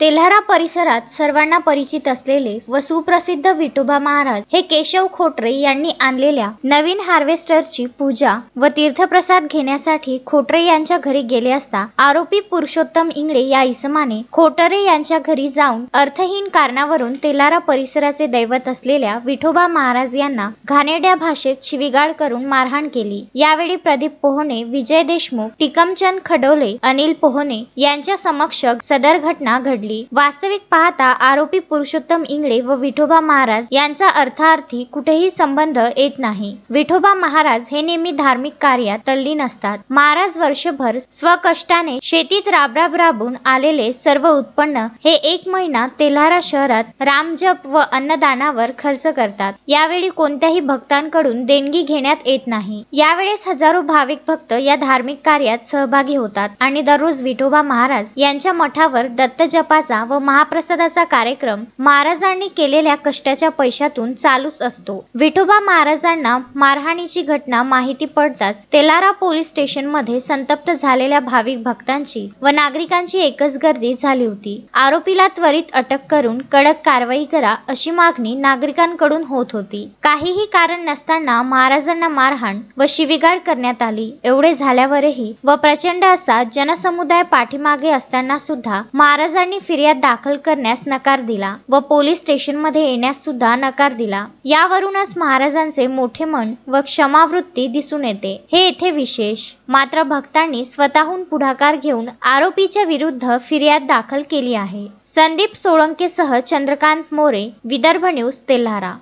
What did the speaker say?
तेल्हारा परिसरात सर्वांना परिचित असलेले व सुप्रसिद्ध विठोबा महाराज हे केशव खोटरे यांनी आणलेल्या नवीन हार्वेस्टरची पूजा व तीर्थप्रसाद घेण्यासाठी खोटरे यांच्या घरी गेले असता आरोपी पुरुषोत्तम इंगळे या इसमाने खोटरे यांच्या घरी जाऊन अर्थहीन कारणावरून तेलारा परिसराचे दैवत असलेल्या विठोबा महाराज यांना घाणेड्या भाषेत शिवीगाळ करून मारहाण केली. यावेळी प्रदीप पोहणे विजय देशमुख टिकमचंद खडोले अनिल पोहणे यांच्या समक्ष सदर घटना घडली. वास्तविक पाहता आरोपी पुरुषोत्तम इंगळे व विठोबा महाराज यांचा अर्थार्थी कुठेही संबंध येत नाही. विठोबा महाराज हे नेहमी धार्मिक कार्यात तल्लीन असतात. महाराज वर्षभर स्वकष्टाने शेतीत राबराब राबून आलेले सर्व उत्पन्न हे एक महिना तेल्हारा शहरात रामजप व अन्नदानावर खर्च करतात. यावेळी कोणत्याही भक्तांकडून देणगी घेण्यात येत नाही. यावेळेस हजारो भाविक भक्त या धार्मिक कार्यात सहभागी होतात आणि दररोज विठोबा महाराज यांच्या मठावर दत्तजपाचा व महाप्रसादाचा कार्यक्रम महाराजांनी केलेल्या कष्टाच्या पैशातून चालूच असतो. विठोबा महाराजांना मारहाणीची घटना माहिती पडताच तेलारा पोलीस स्टेशनमध्ये संतप्त झालेल्या भाविक भक्तांची व नागरिकांची एकच गर्दी झाली होती. आरोपीला त्वरित अटक करून कडक कारवाई करा अशी मागणी नागरिकांकडून होत होती. काहीही कारण नसताना महाराजांना मारहाण व शिवीगाळ करण्यात आली. एवढे झाल्यावरही व प्रचंड असा जनसमुदाय पाठीमागे असताना सुद्धा महाराजांनी फिर्याद दाखल करण्यास नकार दिला व पोलीस स्टेशनमध्ये येण्यास सुद्धा नकार दिला. यावरूनच महाराजांचे मोठे मन व क्षमावृत्ती दिसून येते. हे येथे विशेष. मात्र भक्तांनी स्वतःहून पुढाकार घेऊन आरोपीच्या विरुद्ध फिर्याद दाखल केली आहे. संदीप सोळंकेसह चंद्रकांत मोरे विदर्भ न्यूज तेल्हारा.